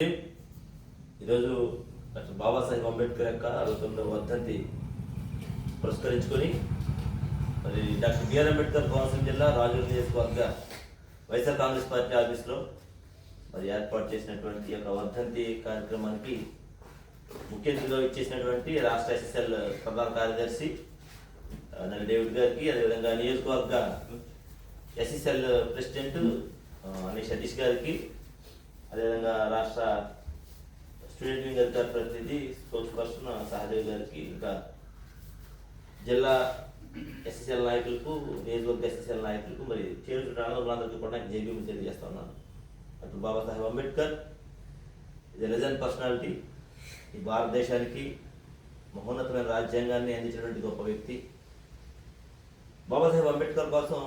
ఈరోజు డాక్టర్ బాబాసాహెబ్ అంబేద్కర్ యొక్క అరవై తొమ్మిదవ వర్ధంతి పురస్కరించుకొని మరి డాక్టర్ బిఆర్ అంబేద్కర్ కోనసీమ జిల్లా రాజూరు నియోజకవర్గ వైఎస్ఆర్ కాంగ్రెస్ పార్టీ ఆఫీస్లో మరి ఏర్పాటు చేసినటువంటి యొక్క వర్ధంతి కార్యక్రమానికి ముఖ్య అతిథిగా ఇచ్చేసినటువంటి రాష్ట్ర ఎస్ఎస్ఎల్ ప్రధాన కార్యదర్శి ఆ, డేవిడ్ గారికి అదేవిధంగా నియోజకవర్గ ఎస్ఎస్ఎల్ ప్రెసిడెంట్ అనే సతీష్ గారికి అదేవిధంగా రాష్ట్ర స్టూడెంట్ వింగ్ అధికార ప్రతినిధి స్పోర్ట్స్ పర్సన్ సహదేవ్ గారికి ఇంకా జిల్లా ఎస్ఎస్ఎల్ నాయకులకు నియోజకవర్గ ఎస్ఎస్ఎల్ నాయకులకు మరి చేరు రానులందరికీ కూడా నాకు జేబీ తెలియజేస్తా ఉన్నాను. అటు బాబాసాహెబ్ అంబేద్కర్ ఇది లెజెండ్ పర్సనాలిటీ. ఈ భారతదేశానికి మహోన్నతమైన రాజ్యాంగాన్ని అందించినటువంటి గొప్ప వ్యక్తి. బాబాసాహెబ్ అంబేద్కర్ కోసం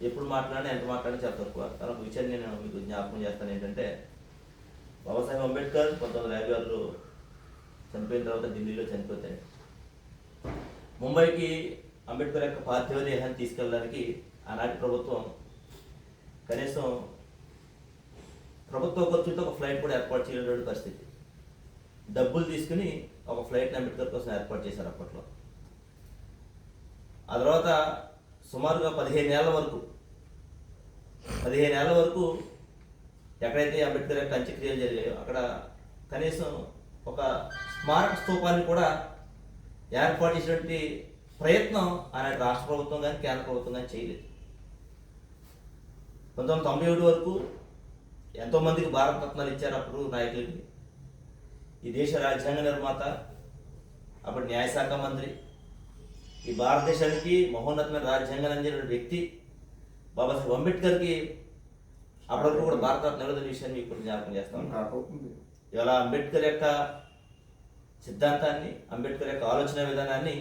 ఎప్పుడు మాట్లాడినా ఎంత మాట్లాడినా చాలా తక్కువ తన ఒక విషయాన్ని నేను మీకు జ్ఞాపకం చేస్తాను ఏంటంటే బాబాసాహెబ్ అంబేద్కర్ పంతొమ్మిది వందల యాభై ఆరులో చనిపోయిన తర్వాత ఢిల్లీలో చనిపోతాడు ముంబైకి అంబేద్కర్ యొక్క పార్థివ దేహాన్ని తీసుకెళ్ళడానికి ఆనాటి ప్రభుత్వం కనీసం ప్రభుత్వ ఖర్చుతో ఒక ఫ్లైట్ కూడా ఏర్పాటు చేయలేని పరిస్థితి. డబ్బులు తీసుకుని ఒక ఫ్లైట్ అంబేద్కర్ కోసం ఏర్పాటు చేశారు అప్పట్లో. ఆ తర్వాత సుమారుగా పదిహేను ఏళ్ళ వరకు. పదిహేను ఏళ్ళ వరకు ఎక్కడైతే అంబేద్కర్ యొక్క అంత్యక్రియలు జరిగాయో అక్కడ కనీసం ఒక స్మారక స్తూపాన్ని కూడా ఏర్పాటు చేసినటువంటి ప్రయత్నం ఆనాటి రాష్ట్ర ప్రభుత్వం కానీ కేంద్ర ప్రభుత్వం కానీ చేయలేదు. పంతొమ్మిది వందల తొంభై ఏడు వరకు ఎంతోమందికి భారత రత్నాలు ఇచ్చారు అప్పుడు నాయకులకి. ఈ దేశ రాజ్యాంగ నిర్మాత అప్పటి న్యాయశాఖ మంత్రి ఈ భారతదేశానికి మహోన్నతమైన రాజ్యాంగాన్ని అందిన వ్యక్తి బాబాసాహెబ్ అంబేద్కర్కి వరకు కూడా భారత నిరోధన విషయాన్ని ఇప్పుడు జ్ఞాపకం చేస్తాం ఇవాళ అంబేద్కర్ యొక్క సిద్ధాంతాన్ని అంబేద్కర్ యొక్క ఆలోచన విధానాన్ని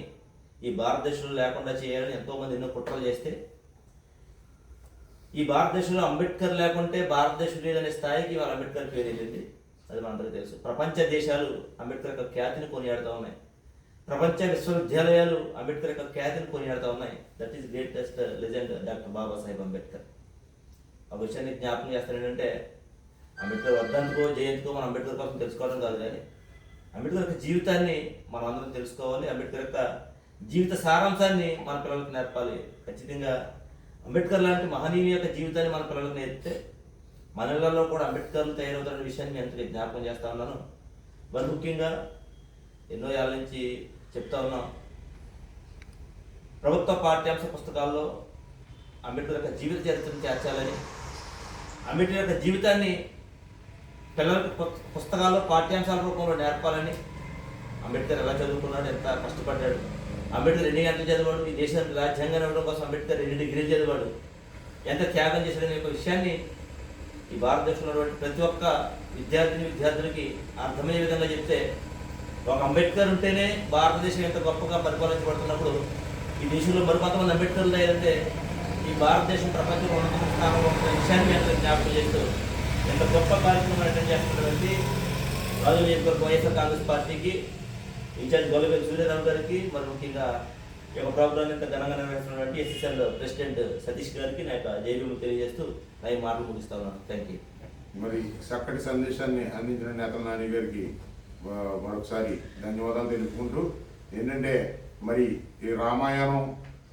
ఈ భారతదేశంలో లేకుండా చేయాలని ఎంతోమంది ఎన్నో కుట్రలు చేస్తే ఈ భారతదేశంలో అంబేద్కర్ లేకుంటే భారతదేశం లేదనే స్థాయికి వాళ్ళ అంబేద్కర్ పేరు వెళ్ళింది అది మనందరికీ తెలుసు. ప్రపంచ దేశాలు అంబేద్కర్ యొక్క ఖ్యాతిని కొనియాడుతూ ఉన్నాయి. ప్రపంచ విశ్వవిద్యాలయాలు అంబేద్కర్ యొక్క ఖ్యాతిని కొనియాడుతూ ఉన్నాయి. That is greatest legend doctor Babasaheb Ambedkar. ఆ విషయాన్ని జ్ఞాపకం చేస్తాను ఏంటంటే అంబేద్కర్ వర్ధంతికో జయంతికో మనం అంబేద్కర్ కోసం తెలుసుకోవడం కాదు కానీ అంబేద్కర్ యొక్క జీవితాన్ని మనం అందరం తెలుసుకోవాలి. అంబేద్కర్ యొక్క జీవిత సారాంశాన్ని మన పిల్లలకు నేర్పాలి. ఖచ్చితంగా అంబేద్కర్ లాంటి మహనీయుని యొక్క జీవితాన్ని మన పిల్లలకు నేర్పితే మన ఇళ్ళలో కూడా అంబేద్కర్లు తయారవుతున్న విషయాన్ని నేను ఎంతగా జ్ఞాపకం చేస్తా ఉన్నాను. మరి ముఖ్యంగా ఎన్నో ఏళ్ళ నుంచి చెప్తా ఉన్నాం. ప్రభుత్వ పాఠ్యాంశ పుస్తకాల్లో అంబేద్కర్ యొక్క జీవిత చరిత్రను చేర్చాలని అంబేద్కర్ యొక్క జీవితాన్ని పిల్లలకు పుస్తకాల్లో పాఠ్యాంశాల రూపంలో నేర్పాలని అంబేద్కర్ ఎలా చదువుకున్నాడు ఎంత కష్టపడ్డాడు. అంబేద్కర్ ఎన్ని గంటలు చదివాడు ఈ దేశానికి రాజ్యాంగాన్ని ఇవ్వడం కోసం అంబేద్కర్ ఎన్ని డిగ్రీలు చదివాడు ఎంత త్యాగం చేశాడనే ఒక విషయాన్ని ఈ భారతదేశంలో ప్రతి ఒక్క విద్యార్థిని విద్యార్థులకి అర్థమయ్యే విధంగా చెప్తే ఒక అంబేద్కర్ ఉంటేనే భారతదేశం ఎంత గొప్పగా పరిపాలించబడుతున్నప్పుడు ఈ దేశంలో మరి కొంతమంది అంబేద్కర్లు లేదంటే ఈ భారతదేశం ప్రపంచంలో ఉన్నత స్థానంలో ఉన్న విషయాన్ని ఎంత జ్ఞాపకం చేస్తూ ఎంత గొప్ప కార్యక్రమం అటెండ్ చేస్తున్నటువంటి రాజు యొక్క వైఎస్ఆర్ కాంగ్రెస్ పార్టీకి ఇన్ఛార్జ్ గొల్లవేలు సూర్యరావు గారికి మరి ముఖ్యంగా ఈ యొక్క ప్రోగ్రాం ఇంత ఘనంగా నిర్వహిస్తున్నటువంటి ఎస్ఎస్ఎల్ ప్రెసిడెంట్ సతీష్ గారికి నా యొక్క జైలు తెలియజేస్తూ నా ఈ మాటలు ముగిస్తా ఉన్నాను. థ్యాంక్ యూ మరి చక్కటి సందేశాన్ని అందించిన నేతల నాని గారికి మరొకసారి ధన్యవాదాలు తెలుపుకుంటూ ఏంటంటే మరి ఈ రామాయణం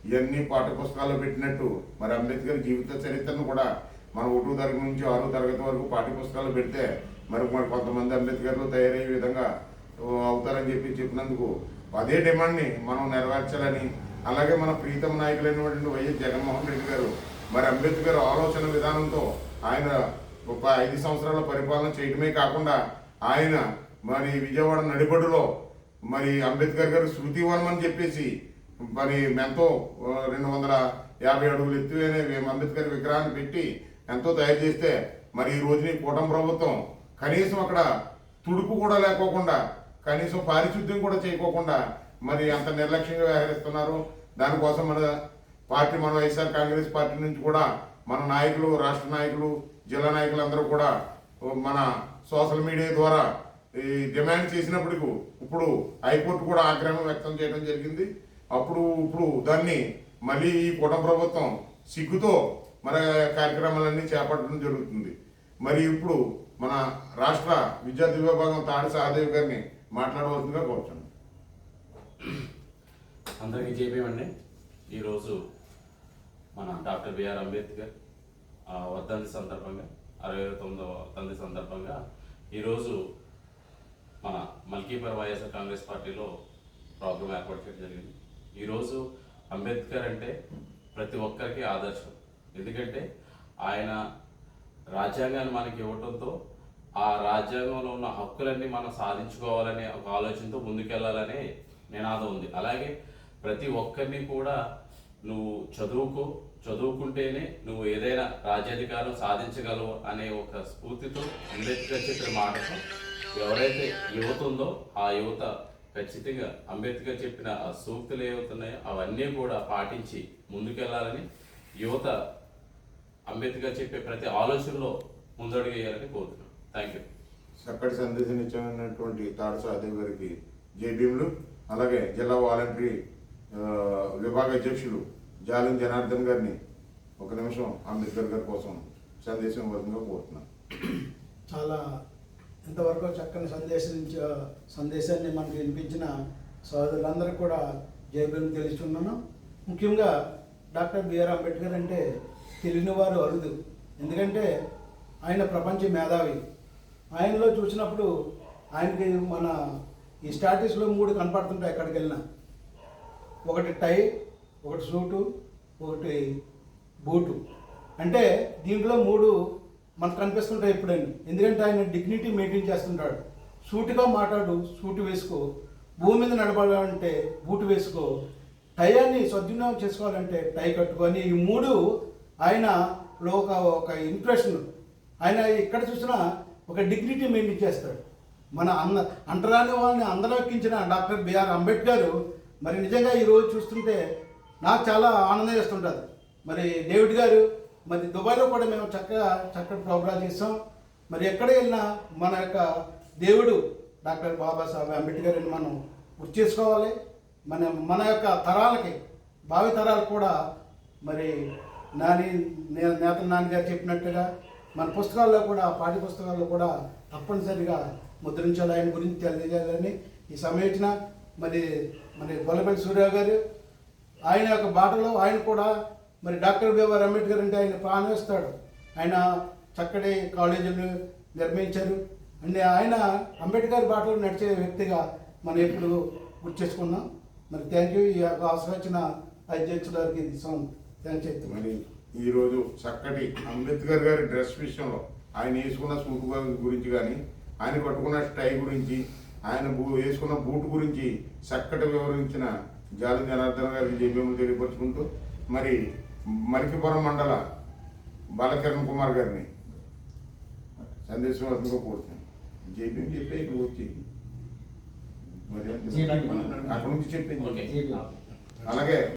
ఇవన్నీ పాఠ్యపుస్తకాల్లో పెట్టినట్టు మరి అంబేద్కర్ జీవిత చరిత్రను కూడా మనం ఒకటో తరగతి నుంచి ఆరో తరగతి వరకు పాఠ్యపుస్తకాలు పెడితే మరి మరి కొంతమంది అంబేద్కర్లు తయారయ్యే విధంగా అవుతారని చెప్పి చెప్పినందుకు అదే డిమాండ్ని మనం నెరవేర్చాలని అలాగే మన ప్రీతం నాయకులైనటువంటి వైఎస్ జగన్మోహన్ రెడ్డి గారు మరి అంబేద్కర్ ఆలోచన విధానంతో ఆయన ఒక ఐదు సంవత్సరాల పరిపాలన చేయడమే కాకుండా ఆయన మరి విజయవాడ నడిబడులో మరి అంబేద్కర్ గారు శృతివనం అని చెప్పేసి మరి ఎంతో రెండు వందల యాభై అడుగులు ఎత్తువైన అంబేద్కర్ విగ్రహాన్ని పెట్టి ఎంతో తయారు చేస్తే మరి ఈ రోజుని కూటమి ప్రభుత్వం కనీసం అక్కడ తుడుపు కూడా లేకోకుండా కనీసం పారిశుద్ధ్యం కూడా చేయకోకుండా మరి అంత నిర్లక్ష్యంగా వ్యవహరిస్తున్నారు. దానికోసం మన పార్టీ మన వైఎస్ఆర్ కాంగ్రెస్ పార్టీ నుంచి కూడా మన నాయకులు రాష్ట్ర నాయకులు జిల్లా నాయకులు అందరూ కూడా మన సోషల్ మీడియా ద్వారా ఈ డిమాండ్ చేసినప్పటికీ ఇప్పుడు హైకోర్టు కూడా ఆగ్రహం వ్యక్తం చేయడం జరిగింది. అప్పుడు ఇప్పుడు దాన్ని మళ్ళీ ఈ కూటమి ప్రభుత్వం సిగ్గుతో మన కార్యక్రమాలన్నీ చేపట్టడం జరుగుతుంది. మరి ఇప్పుడు మన రాష్ట్ర విద్యార్థి విభాగం తాడి సహదేవ్ గారిని మాట్లాడవలసిందిగా కోరుతున్నాను అందరికీ చెప్పేమండి ఈరోజు మన డాక్టర్ బిఆర్ అంబేద్కర్ వర్ధంతి సందర్భంగా అరవై తొమ్మిదవ వర్ధంతి సందర్భంగా ఈరోజు మన మల్కీపర్ వైఎస్ఆర్ కాంగ్రెస్ పార్టీలో ప్రాబ్లం ఏర్పాటు చేయడం జరిగింది. ఈరోజు అంబేద్కర్ అంటే ప్రతి ఒక్కరికి ఆదర్శం. ఎందుకంటే ఆయన రాజ్యాంగాన్ని మనకి ఇవ్వడంతో ఆ రాజ్యాంగంలో ఉన్న హక్కులన్నీ మనం సాధించుకోవాలనే ఒక ఆలోచనతో ముందుకెళ్ళాలనే నినాదం ఉంది. అలాగే ప్రతి ఒక్కరిని కూడా నువ్వు చదువుకో చదువుకుంటేనే నువ్వు ఏదైనా రాజ్యాధికారం సాధించగలవు అనే ఒక స్ఫూర్తితో అంబేద్కర్ చెప్పిన మాటతో ఎవరైతే యువత ఉందో ఆ యువత ఖచ్చితంగా అంబేద్కర్ చెప్పిన ఆ సూక్తులు ఏవవుతున్నాయో అవన్నీ కూడా పాటించి ముందుకెళ్ళాలని యువత అంబేద్కర్ చెప్పే ప్రతి ఆలోచనలో ముందడుగు వేయాలని కోరుతున్నాను థ్యాంక్ యూ చక్కటి సందేశం ఇచ్చినటువంటి తాడి సహదేవ్ గారికి జేబీఎంలు అలాగే జిల్లా వాలంటరీ విభాగ అధ్యక్షులు జాలిం జనార్దన్ గారిని ఒక నిమిషం అంబేద్కర్ గారి కోసం సందేశం వద్దంగా కోరుతున్నాను చాలా ఇంతవరకు చక్కని సందేశం సందేశాన్ని మనకు వినిపించిన సోదరులందరికీ కూడా జయబిరం తెలుస్తున్నాను. ముఖ్యంగా డాక్టర్ బిఆర్ అంబేద్కర్ అంటే తెలియని వారు అరుదు. ఎందుకంటే ఆయన ప్రపంచ మేధావి. ఆయనలో చూసినప్పుడు ఆయనకి మన ఈ స్టాటిస్లో మూడు కనపడుతుంటాయి ఎక్కడికి వెళ్ళినా. ఒకటి టై ఒకటి సూటు ఒకటి బూటు. అంటే దీంట్లో మూడు మనకు కనిపిస్తుంటాయి ఎప్పుడైనా ఎందుకంటే ఆయన డిగ్నిటీ మెయింటైన్ చేస్తుంటాడు. సూటిగా మాట్లాడు సూటు వేసుకో. భూమి మీద నడపాలంటే బూటు వేసుకో. టయాన్ని సద్వినియోగం చేసుకోవాలంటే టై కట్టుకొని ఈ మూడు ఆయన ఒక ఒక ఇంప్రెషన్ ఆయన ఎక్కడ చూసినా ఒక డిగ్నిటీ మెయింటైన్ చేస్తాడు. మన అంద అంటరాని వాళ్ళని అందరూ ఎక్కించిన డాక్టర్ బిఆర్ అంబేద్కర్ మరి నిజంగా ఈరోజు చూస్తుంటే నాకు చాలా ఆనందం చేస్తుంటుంది మరి డేవిడ్ గారు మరి దుబాయ్లో కూడా మేము చక్కగా చక్కటి ప్రోగ్రాం చేస్తాం. మరి ఎక్కడ వెళ్ళినా మన యొక్క దేవుడు డాక్టర్ బాబాసాహెబ్ అంబేద్కర్ అని మనం గుర్తు చేసుకోవాలి. మన మన యొక్క తరాలకి భావి తరాలకు కూడా మరి నాని నేత నాన్నగారు చెప్పినట్టుగా మన పుస్తకాల్లో కూడా పాఠ్య పుస్తకాల్లో కూడా తప్పనిసరిగా ముద్రించాలి. ఆయన గురించి తెలియజేయాలని ఈ సమయించిన మరి మరి గొల్లపల్లి సూర్య గారు ఆయన యొక్క బాటలో ఆయన కూడా మరి డాక్టర్ బిఆర్ అంబేద్కర్ అంటే ఆయన ప్రాణిస్తాడు ఆయన చక్కటి కాలేజీలు నిర్మించారు. అంటే ఆయన అంబేద్కర్ బాటలో నడిచే వ్యక్తిగా మనం ఎప్పుడు గుర్తు చేసుకున్నాం మరి థ్యాంక్ యూ ఈ యొక్క అవసరం వచ్చిన అధ్యక్షుల గారికి థ్యాంక్స్ మరి ఈరోజు చక్కటి అంబేద్కర్ గారి డ్రెస్ విషయంలో ఆయన వేసుకున్న సూట్ గురించి కానీ ఆయన కట్టుకున్న టై గురించి ఆయన బూ వేసుకున్న బూట్ గురించి చక్కటి వివరించిన జాలి జనార్దన్ గారికి జేబీఎంలు తెలియపరుచుకుంటూ మరి మలికిపురం మండల బాలకిరణ్ కుమార్ గారిని సందేశం వస్తుందో కోరుతున్నాను. జేబీఎం చెప్పే ఇక్కడ వచ్చి. అక్కడ నుంచి చెప్పింది. అలాగే